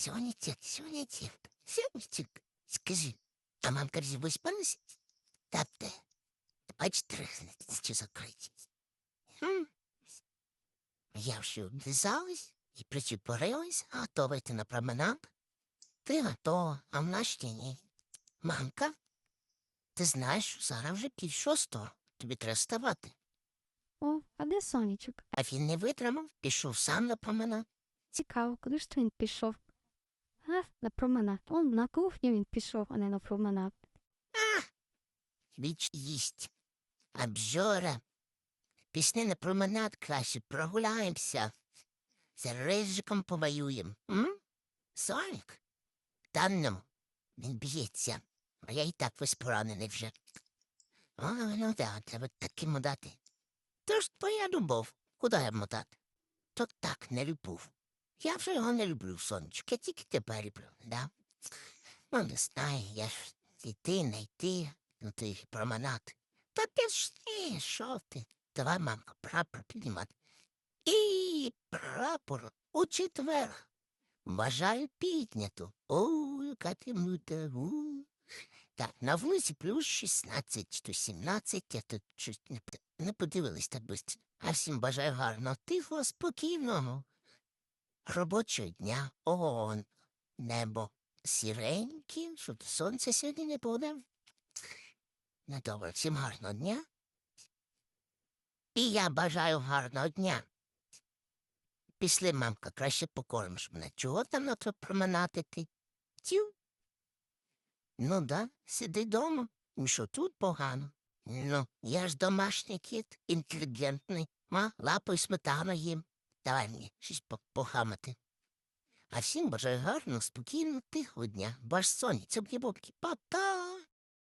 Сонечек, сонечек, сонечек. Скажи, а мамка ж виспалась? Та те. Бачите, що закриті. Хм. Я вже обв'язалась і причепурилась, готова йти на променад. Ти готова, а в нас ще ні. Мамка, ти знаєш, що зараз вже пів шостого. Тобі треба вставати. О, а де сонечок? А він не витримав, пішов сам на променад. Цікаво, куди ж він пішов? А, на променад. Он на кухню він пішов, а не на променад. Віч їсть. Обжора. Пісни на променад краще прогуляємося. З рижиком повоюєм. М? Соник? Та ну, він б'ється. А я і так весь поранений вже. О, ну да, треба таки мотати. То ж твоя любов. Куди я мотати? То так, не любов. Я вже його не люблю, сонечко, я тільки тебе люблю, да? Ну, не знаю, я ж йти, не йти, ну ти променад. Та ти, що ти? Давай, мамка, прапор піднімати. І прапор у четвер. Бажаю піднято. О, яка темнота. Так, на вулиці плюс 16 то 17, я тут щось не подивилась так швидко. А всім бажаю гарного, тихого, спокійного. Робочого дня. О, небо сіреньке, щоб сонця сьогодні не буде. Ну, добре, всім гарного дня. І я бажаю гарного дня. Пішли, мамка, краще покормиш мене. Чого там на то променатити? Тю. Ну да, сиди дома. Ну що тут погано? Ну, я ж домашній кіт, інтелігентний. Ма, лапою сметану їм. Давай мені щось похамати. А всім бажаю гарного, спокійного, тихого дня. Ваш Соні, це б'єбобки. Па-па!